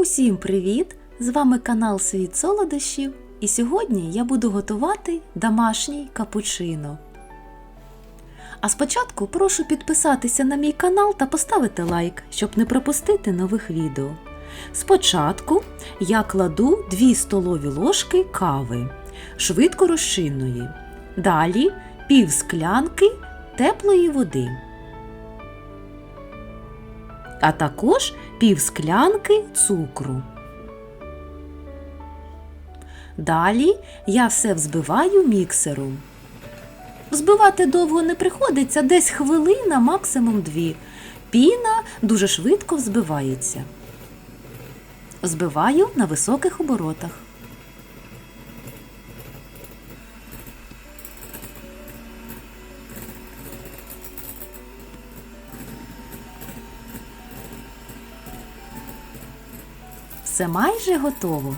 Усім привіт! З вами канал Світ Солодощів, і сьогодні я буду готувати домашній капучино. А спочатку прошу підписатися на мій канал та поставити лайк, щоб не пропустити нових відео. Спочатку я кладу 2 столові ложки кави, швидко розчинної. Далі пів склянки теплої води. А також пів склянки цукру. Далі я все взбиваю міксером. Взбивати довго не приходиться, десь хвилина, максимум дві. Піна дуже швидко взбивається. Взбиваю на високих оборотах. Все майже готово.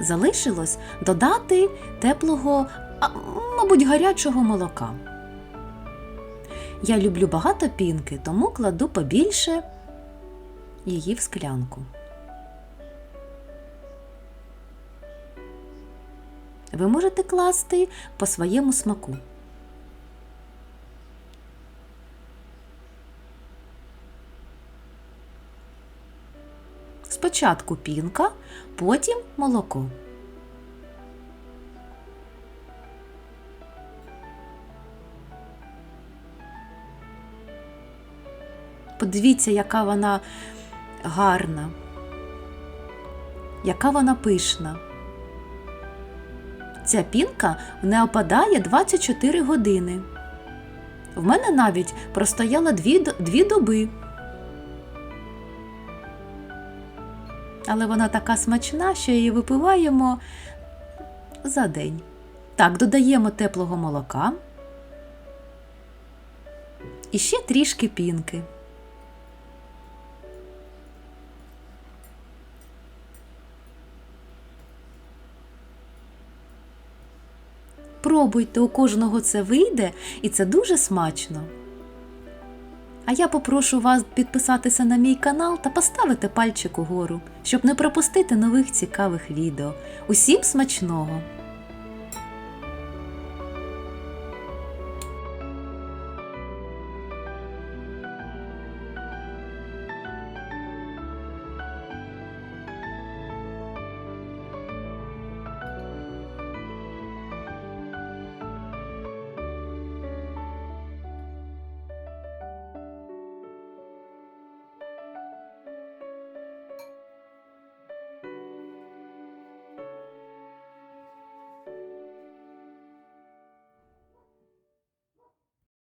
Залишилось додати теплого, а, мабуть, гарячого молока. Я люблю багато пінки, тому кладу побільше її в склянку. Ви можете класти по своєму смаку. Спочатку пінка, потім молоко. Подивіться, яка вона гарна, яка вона пишна. Ця пінка не опадає 24 години. В мене навіть простояла дві, дві доби. Але вона така смачна, що її випиваємо за день. Так, додаємо теплого молока. І ще трішки пінки. Пробуйте, у кожного це вийде, і це дуже смачно. А я попрошу вас підписатися на мій канал та поставити пальчик угору, щоб не пропустити нових цікавих відео. Усім смачного!